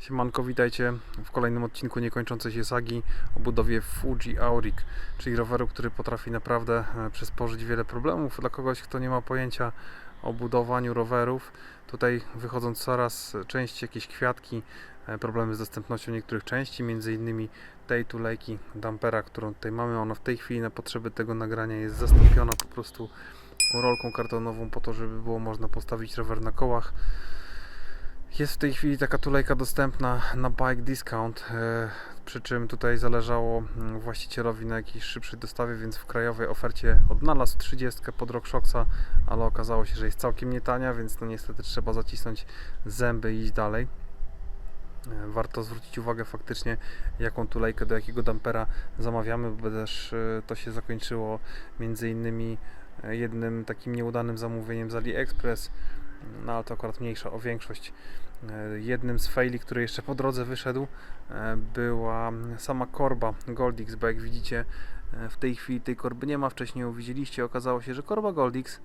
Siemanko, witajcie w kolejnym odcinku niekończącej się sagi o budowie Fuji Auric, czyli roweru, który potrafi naprawdę e, przysporzyć wiele problemów dla kogoś, kto nie ma pojęcia o budowaniu rowerów. Tutaj wychodząc coraz częściej jakieś kwiatki, e, problemy z dostępnością niektórych części, między innymi tej tulejki dampera, którą tutaj mamy. Ona w tej chwili na potrzeby tego nagrania jest zastąpiona po prostu rolką kartonową po to, żeby było można postawić rower na kołach. Jest w tej chwili taka tulejka dostępna na Bike Discount, e, przy czym tutaj zależało mm, właścicielowi na jakiejś szybszej dostawie, więc w krajowej ofercie odnalazł 30 pod RockShoxa, ale okazało się, że jest całkiem nie tania, więc no niestety trzeba zacisnąć zęby i iść dalej. E, Warto zwrócić uwagę faktycznie, jaką tulejkę do jakiego dampera zamawiamy, bo też e, to się zakończyło między innymi jednym takim nieudanym zamówieniem z AliExpress, no ale to akurat mniejsza o większość. E, Jednym z faili, który jeszcze po drodze wyszedł, e, była sama korba Goldix, bo jak widzicie, e, w tej chwili tej korby nie ma. Wcześniej ją widzieliście, okazało się, że korba Goldix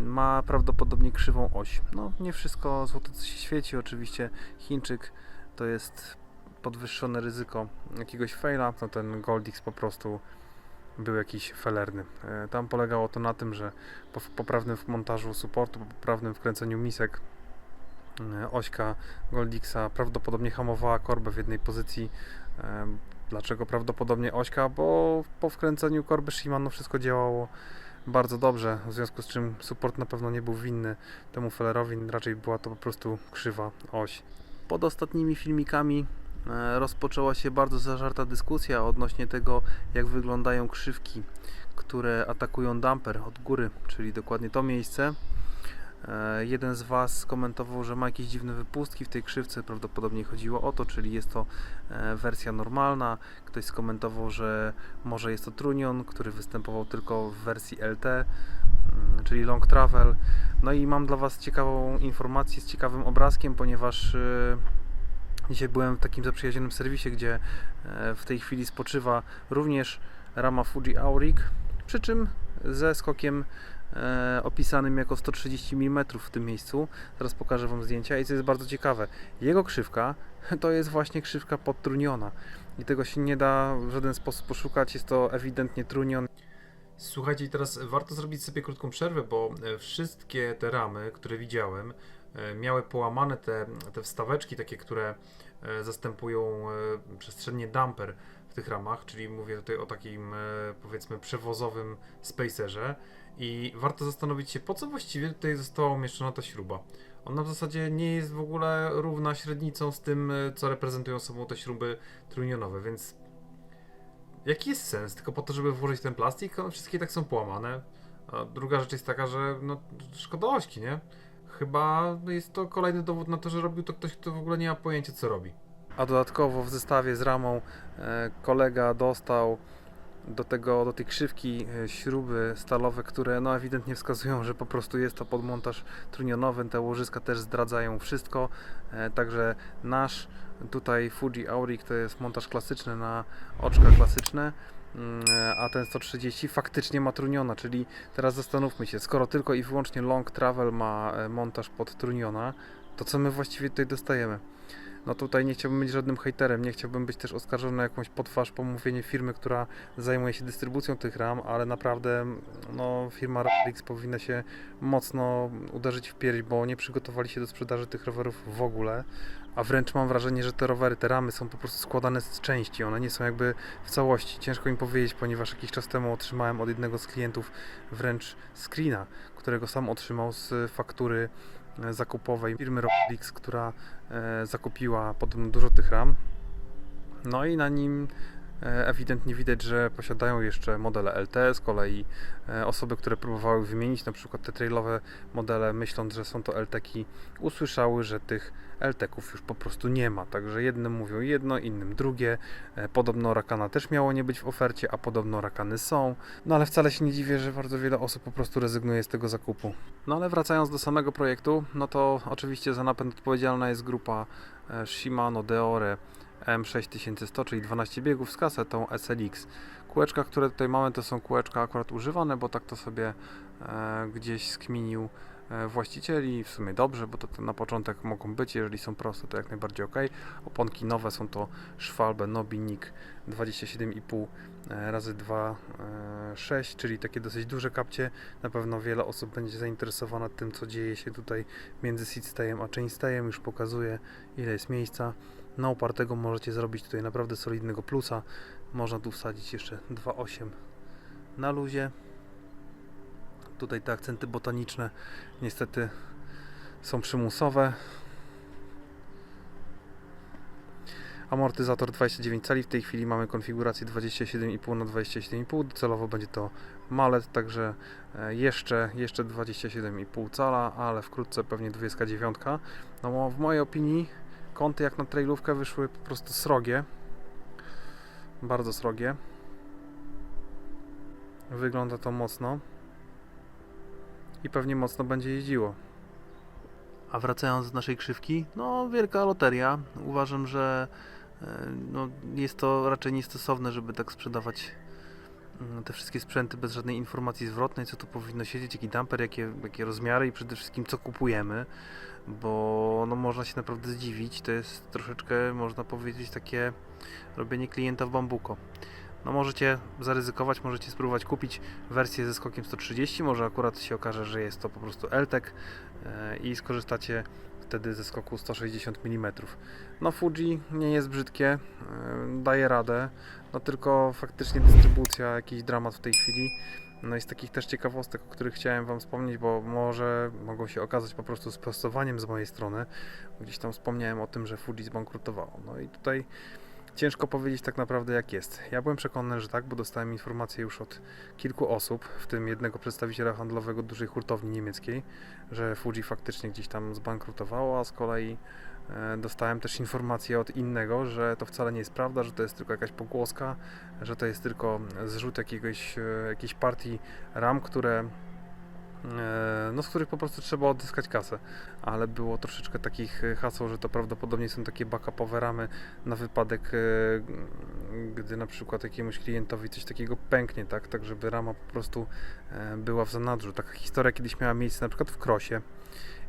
ma prawdopodobnie krzywą oś. No, nie wszystko złoto co się świeci, oczywiście Chińczyk to jest podwyższone ryzyko jakiegoś faila, no ten Goldix po prostu był jakiś felerny. E, Tam polegało to na tym, że po poprawnym montażu supportu, po poprawnym wkręceniu misek e, ośka Goldixa prawdopodobnie hamowała korbę w jednej pozycji. E, Dlaczego prawdopodobnie ośka? Bo po wkręceniu korby Shimano wszystko działało bardzo dobrze, w związku z czym support na pewno nie był winny temu felerowi, raczej była to po prostu krzywa oś. Pod ostatnimi filmikami rozpoczęła się bardzo zażarta dyskusja odnośnie tego, jak wyglądają krzywki, które atakują damper od góry, czyli dokładnie to miejsce. E, Jeden z Was skomentował, że ma jakieś dziwne wypustki w tej krzywce, prawdopodobnie chodziło o to, czyli jest to e, wersja normalna. Ktoś skomentował, że może jest to trunion, który występował tylko w wersji LT, mm, czyli long travel. No i mam dla Was ciekawą informację z ciekawym obrazkiem, ponieważ e, dzisiaj byłem w takim zaprzyjaźnionym serwisie, gdzie e, w tej chwili spoczywa również rama Fuji Auric, przy czym ze skokiem e, opisanym jako 130 mm w tym miejscu. Teraz pokażę Wam zdjęcia i co jest bardzo ciekawe, jego krzywka to jest właśnie krzywka podtruniona i tego się nie da w żaden sposób poszukać, jest to ewidentnie trunion. Słuchajcie, teraz warto zrobić sobie krótką przerwę, bo e, wszystkie te ramy, które widziałem, miały połamane te, te wstaweczki, takie, które e, zastępują e, przestrzennie damper w tych ramach, czyli mówię tutaj o takim e, powiedzmy przewozowym spacerze i warto zastanowić się, po co właściwie tutaj została umieszczona ta śruba. Ona w zasadzie nie jest w ogóle równa średnicą z tym, e, co reprezentują sobą te śruby trójnionowe, więc jaki jest sens? Tylko po to, żeby włożyć ten plastik? One wszystkie tak są połamane. A druga rzecz jest taka, że no, szkoda ośki, nie? Chyba jest to kolejny dowód na to, że robił to ktoś, kto w ogóle nie ma pojęcia, co robi. A dodatkowo w zestawie z ramą e, kolega dostał do, tego, do tej krzywki e, śruby stalowe, które no ewidentnie wskazują, że po prostu jest to podmontaż trunionowy. Te łożyska też zdradzają wszystko. E, Także nasz tutaj Fuji Auric to jest montaż klasyczny na oczka klasyczne. Mm, A ten 130 faktycznie ma truniona, czyli teraz zastanówmy się, skoro tylko i wyłącznie Long Travel ma e, montaż pod truniona, to co my właściwie tutaj dostajemy? No tutaj nie chciałbym być żadnym hejterem, nie chciałbym być też oskarżony o jakąś potwarz pomówienie firmy, która zajmuje się dystrybucją tych ram, ale naprawdę no, firma Radix powinna się mocno uderzyć w pierś, bo nie przygotowali się do sprzedaży tych rowerów w ogóle, a wręcz mam wrażenie, że te rowery, te ramy są po prostu składane z części, one nie są jakby w całości. Ciężko mi powiedzieć, ponieważ jakiś czas temu otrzymałem od jednego z klientów wręcz screena, którego sam otrzymał z faktury e, zakupowej firmy Rodix, która e, zakupiła podobno dużo tych ram. No i na nim ewidentnie widać, że posiadają jeszcze modele LT, z kolei e, osoby, które próbowały wymienić na przykład te trailowe modele, myśląc, że są to LTki, usłyszały, że tych LTków już po prostu nie ma. Także jednym mówią jedno, innym drugie. E, Podobno Rakana też miało nie być w ofercie, a podobno Rakany są. No ale wcale się nie dziwię, że bardzo wiele osób po prostu rezygnuje z tego zakupu. No ale wracając do samego projektu, no to oczywiście za napęd odpowiedzialna jest grupa e, Shimano Deore M6100, czyli 12 biegów z kasetą SLX. Kółeczka, które tutaj mamy, to są kółeczka akurat używane, bo tak to sobie e, gdzieś skminił e, właścicieli. W sumie dobrze, bo to, na początek mogą być, jeżeli są proste, to jak najbardziej ok. Oponki nowe są to Schwalbe Nobinik 27,5 e, razy 2 e, 6, czyli takie dosyć duże kapcie. Na pewno wiele osób będzie zainteresowana tym, co dzieje się tutaj między seatstayem a chainstayem. Już pokazuję, ile jest miejsca. Na upartego możecie zrobić tutaj naprawdę solidnego plusa. Można tu wsadzić jeszcze 2,8 na luzie. Tutaj te akcenty botaniczne niestety są przymusowe. Amortyzator 29 cali. W tej chwili mamy konfigurację 27,5 na 27,5. Docelowo będzie to malet, także e, jeszcze, jeszcze 27,5 cala, ale wkrótce pewnie 29. No w mojej opinii kąty jak na trailówkę wyszły po prostu srogie. Bardzo srogie. Wygląda to mocno. I pewnie mocno będzie jeździło. A wracając do naszej krzywki, no wielka loteria. Uważam, że e, no, jest to raczej niestosowne, żeby tak sprzedawać te wszystkie sprzęty bez żadnej informacji zwrotnej, co tu powinno siedzieć, jaki damper, jakie, jakie rozmiary i przede wszystkim co kupujemy, bo no, można się naprawdę zdziwić. To jest troszeczkę, można powiedzieć, takie robienie klienta w bambuko. No możecie zaryzykować, możecie spróbować kupić wersję ze skokiem 130, może akurat się okaże, że jest to po prostu LTEC e, i skorzystacie wtedy ze skoku 160 mm. No Fuji nie jest brzydkie, e, daje radę, no tylko faktycznie dystrybucja, jakiś dramat w tej chwili. No i z takich też ciekawostek, o których chciałem Wam wspomnieć, bo może mogą się okazać po prostu sprostowaniem z mojej strony. Gdzieś tam wspomniałem o tym, że Fuji zbankrutowało. No i tutaj Ciężko powiedzieć tak naprawdę jak jest. Ja byłem przekonany, że tak, bo dostałem informację już od kilku osób, w tym jednego przedstawiciela handlowego dużej hurtowni niemieckiej, że Fuji faktycznie gdzieś tam zbankrutowało, a z kolei e, dostałem też informację od innego, że to wcale nie jest prawda, że to jest tylko jakaś pogłoska, że to jest tylko zrzut jakiegoś, e, jakiejś partii ram, które no, z których po prostu trzeba odzyskać kasę, ale było troszeczkę takich e, haseł, że to prawdopodobnie są takie backupowe ramy na wypadek, e, gdy na przykład jakiemuś klientowi coś takiego pęknie, tak, tak żeby rama po prostu e, była w zanadrzu. Taka historia kiedyś miała miejsce na przykład w krosie.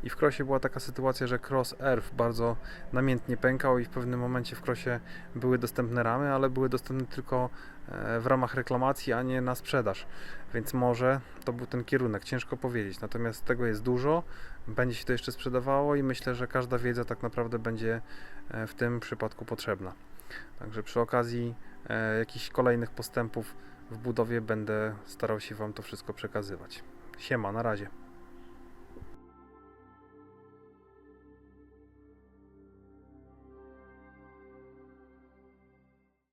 I w krosie była taka sytuacja, że cross Earth bardzo namiętnie pękał i w pewnym momencie w krosie były dostępne ramy, ale były dostępne tylko e, w ramach reklamacji, a nie na sprzedaż. Więc może to był ten kierunek, ciężko powiedzieć. Natomiast tego jest dużo, będzie się to jeszcze sprzedawało i myślę, że każda wiedza tak naprawdę będzie e, w tym przypadku potrzebna. Także przy okazji e, jakichś kolejnych postępów w budowie będę starał się Wam to wszystko przekazywać. Siema, na razie.